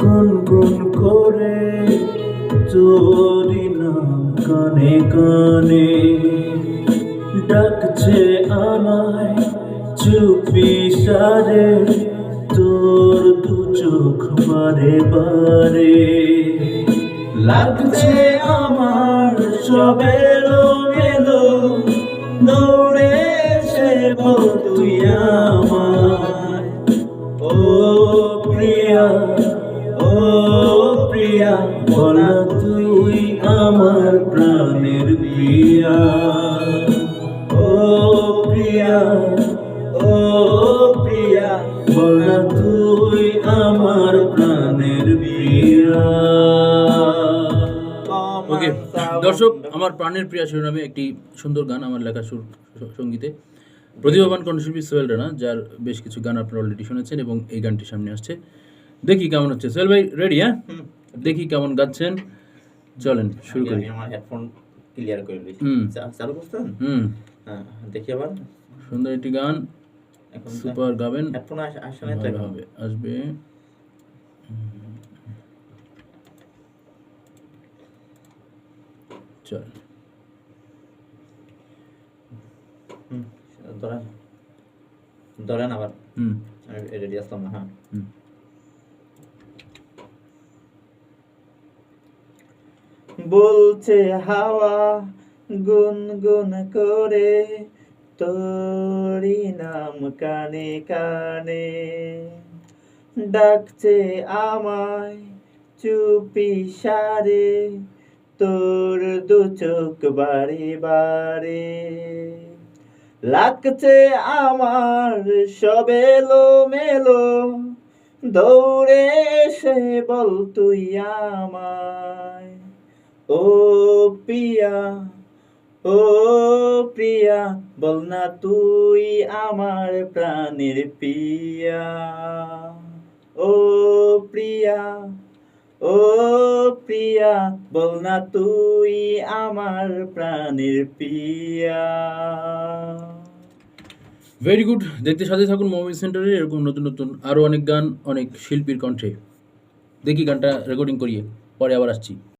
গুন গুন করে তোরি নাম কানে কানে ডাকছে আমায় চুপি সারে, তোর দু চোখ বারে বারে। লাগছে আমার সবেলো মেলো দৌড়ে সে তুই আমায়। ও প্রিয়া প্রিয়া বলা তুই আমার প্রাণের প্রিয়া। ও প্রিয়া ও প্রিয়া বলা তুই আমার প্রাণের প্রিয়া। ওকে দর্শক আমার প্রাণের প্রিয়া শিরোনামে একটি সুন্দর গান আমার লেখা সুর সঙ্গীতে। প্রতিভাবান কণ্ঠশিল্পী সোহেল রানা যার বেশ কিছু গান আপনারা অলরেডি শুনেছেন এবং এই গানটি সামনে আসছে। দেখি কেমন হচ্ছে। সোহেল ভাই রেডি হ্যাঁ? দেখি কেমন গাচ্ছেন। চলেন শুরু করি। আমার হেডফোন ক্লিয়ার করে দিই। হুম। চালু করছেন? হুম। হ্যাঁ দেখি আবার। সুন্দর একটি গান। এখন সুপার গাবেন। হেডফোন আসে না তো ভালো এখন? হবে আসবে। চল। ধরেন। ধরেন আবার। হুম। রেডি আসলাম হ্যাঁ। হুম। বলছে হাওয়া গুনগুন করে তোরি নাম কানে কানে। ডাকছে আমায় চুপি সারে, তোর দু চোখ বারে বারে। লাগছে আমার সবেলো মেলো দৌড়ে এসে বল তুই আমায়। ও প্রিয়া ও প্রিয়া, বল না তুই আমার প্রাণের প্রিয়া। ও প্রিয়া ও প্রিয়া, বল না তুই আমার প্রাণের প্রিয়া। ভেরি গুড দেখতে সাথে থাকুন মুভি সেন্টারে, এরকম নতুন নতুন আরও অনেক গান, অনেক শিল্পীর কণ্ঠে। দেখি গানটা রেকর্ডিং করিয়ে, পরে আবার আসছি।